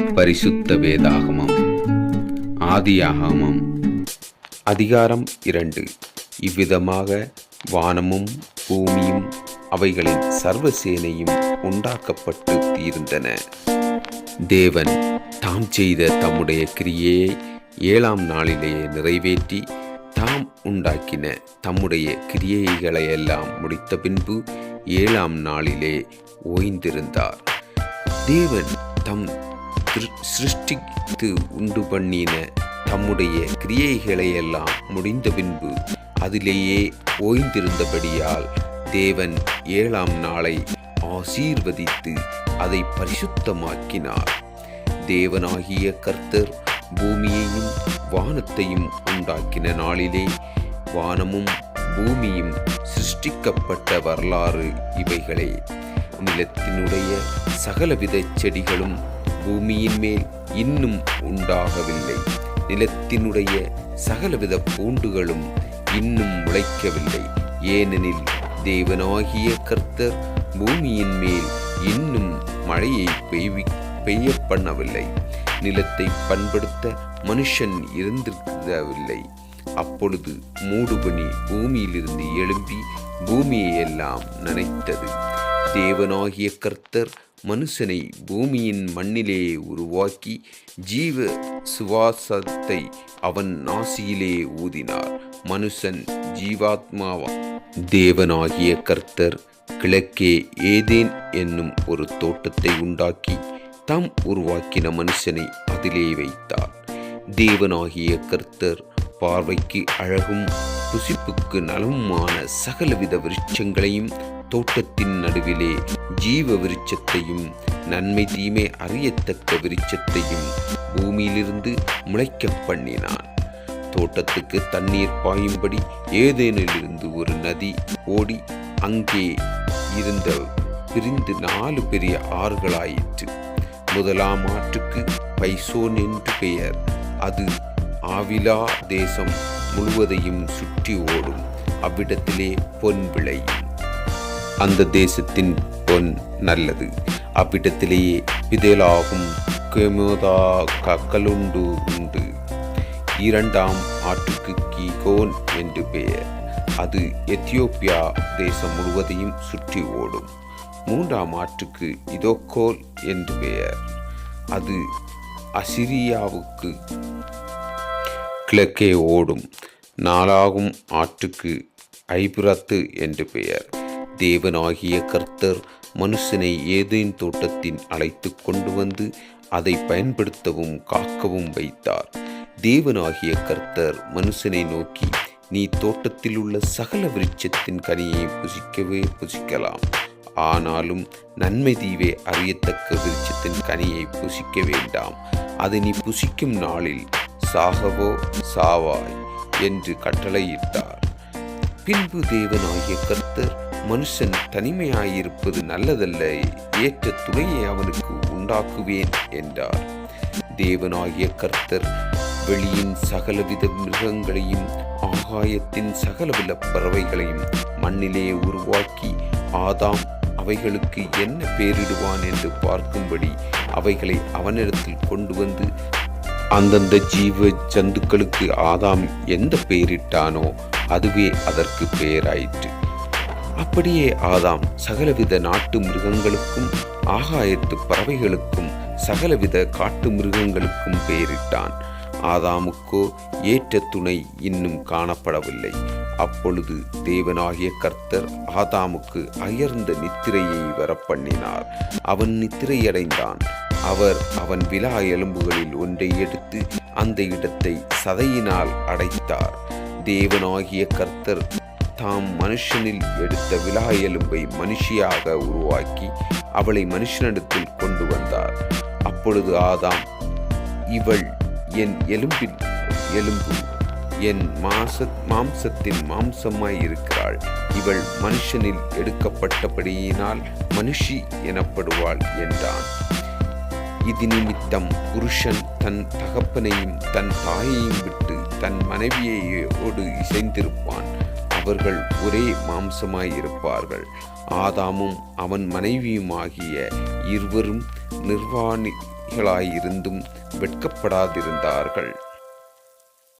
பரிசுத்த வேதாகமம். ஆதியாகமம். அதிகாரம் இரண்டு. இவ்விதமாக வானமும் பூமியும் அவைகளின் சர்வசேனையும் உண்டாக்கப்பட்டு தீர்ந்தன. தேவன் தாம் செய்த தம்முடைய கிரியையை ஏழாம் நாளிலேயே நிறைவேற்றி தாம் உண்டாக்கின தம்முடைய கிரியைகளையெல்லாம் முடித்த பின்பு ஏழாம் நாளிலே ஓய்ந்திருந்தார். தேவன் தம் சிருஷ்டித்து உண்டு பண்ணின தம்முடைய கிரியைகளையெல்லாம் முடிந்த பின்பு அதிலேயே ஓய்ந்திருந்தபடியால் தேவன் ஏழாம் நாளை ஆசீர்வதித்து அதை பரிசுத்தமாக்கினார். தேவனாகிய கர்த்தர் பூமியையும் வானத்தையும் உண்டாக்கின நாளிலே வானமும் பூமியும் சிருஷ்டிக்கப்பட்ட வரலாறு இவைகளே. நிலத்தினுடைய சகலவித செடிகளும் பூமியின் மேல் இன்னும் உண்டாகவில்லை. நிலத்தினுடைய சகலவித பூண்டுகளும் இன்னும் முளைக்கவில்லை. ஏனெனில் தேவனாகிய கர்த்தர் பூமியின் மேல் இன்னும் மழையை பெய்வி பெய்ய பண்ணவில்லை நிலத்தை பண்படுத்த மனுஷன் இருந்திருக்கவில்லை. அப்பொழுது மூடுபனி பூமியிலிருந்து எழும்பி பூமியை எல்லாம் நனைத்தது. தேவனாகிய கர்த்தர் மனுஷனை பூமியின் மண்ணிலே உருவாக்கி ஜீவ சுவாசத்தை அவன் நாசியிலே ஊதினார். மனுஷன் ஜீவாத்மாவா? தேவனாகிய கர்த்தர் கிழக்கே ஏதேன் என்னும் ஒரு தோட்டத்தை உண்டாக்கி தாம் உருவாக்கின மனுஷனை அதிலே வைத்தார். தேவனாகிய கர்த்தர் பார்வைக்கு அழகும் புசிப்புக்கு நலமுமான சகலவித விருட்சங்களையும் தோட்டத்தின் நடுவிலே ஜீவ விருட்சத்தையும் நன்மை தீமை அறியத்தக்க விருட்சத்தையும் பூமியிலிருந்து முளைக்கப் பண்ணினான். தோட்டத்துக்கு தண்ணீர் பாயும்படி ஏதேனிலிருந்து ஒரு நதி ஓடி அங்கே இருந்த பிரிந்து நாலு பெரிய ஆறுகளாயிற்று. முதலாம் ஆற்றுக்கு பைசோன் என்று பெயர். அது ஆவிலா தேசம் முழுவதையும் சுற்றி ஓடும். அவ்விடத்திலே பொன் விளையும் அந்த தேசத்தின் பொன் நல்லது. அவ்விடத்திலேயே பிதேலாகும் கெமோதா கக்கலுண்டு உண்டு. இரண்டாம் ஆற்றுக்கு கீகோன் என்று பெயர். அது எத்தியோப்பியா தேசம் முழுவதையும் சுற்றி ஓடும். மூன்றாம் ஆற்றுக்கு இதோக்கோல் என்று பெயர். அது அசிரியாவுக்கு கிழக்கே ஓடும். நாளாகும் ஆற்றுக்கு ஐபிரத்து என்று பெயர். தேவனாகிய கர்த்தர் மனுஷனை ஏதேன் தோட்டத்தின் அழைத்து கொண்டு வந்து அதை பயன்படுத்தவும் காக்கவும் வைத்தார். தேவனாகிய கர்த்தர் மனுஷனை நோக்கி நீ தோட்டத்தில் உள்ள சகல விருட்சத்தின் கனியை புசிக்கவே புசிக்கலாம். ஆனாலும் நன்மை தீவே அறியத்தக்க விருட்சத்தின் கனியை புசிக்க வேண்டாம். அதை நீ புசிக்கும் நாளில் சாகவோ சாவாய் என்று கட்டளையிட்டார். பின்பு தேவனாகிய கர்த்தர் மனுஷன் தனிமையாயிருப்பது நல்லதல்ல ஏற்ற துணையை அவனுக்கு உண்டாக்குவேன் என்றார். தேவனாகிய கர்த்தர் வெளியின் சகலவித மிருகங்களையும் ஆகாயத்தின் சகலவித பறவைகளையும் மண்ணிலே உருவாக்கி ஆதாம் அவைகளுக்கு என்ன பேரிடுவான் என்று பார்க்கும்படி அவைகளை அவனிடத்தில் கொண்டு வந்து அந்தந்த ஜீவ ஜந்துக்களுக்கு ஆதாம் எந்த பெயரிட்டானோ அதுவே அதற்கு பெயராயிற்று. அப்படியே ஆதாம் சகலவித நாட்டு மிருகங்களுக்கும் ஆகாயத்து பறவைகளுக்கும் சகலவித காட்டு மிருகங்களுக்கும் பெயரிட்டான். ஆதாமுக்கோ ஏற்ற துணை இன்னும் காணப்படவில்லை. அப்பொழுது தேவனாகிய கர்த்தர் ஆதாமுக்கு அயர்ந்த நித்திரையை வரப்பண்ணினார். அவன் நித்திரையடைந்தான். அவர் அவன் விலா எலும்புகளில் ஒன்றை எடுத்து அந்த இடத்தை சதையினால் அடைத்தார். தேவனாகிய கர்த்தர் தாம் மனுஷனில் எடுத்த விலா எலும்பை மனுஷியாக உருவாக்கி அவளை மனுஷனிடத்தில் கொண்டு வந்தார். அப்பொழுது ஆதாம் இவள் என் எலும்பில் எலும்பு என் மாச மாம்சத்தின் மாம்சமாய் இருக்கிறாள். இவள் மனுஷனில் எடுக்கப்பட்டபடியினால் மனுஷி எனப்படுவாள் என்றான். இது நிமித்தம் புருஷன் தன் தகப்பனையும் தன் தாயையும் விட்டு தன் மனைவியோடு இசைந்திருப்பான். அவர்கள் ஒரே மாம்சமாயிருப்பார்கள். ஆதாமும் அவன் மனைவியுமாகிய இருவரும் நிர்வாணிகளாயிருந்தும் வெட்கப்படாதிருந்தார்கள்.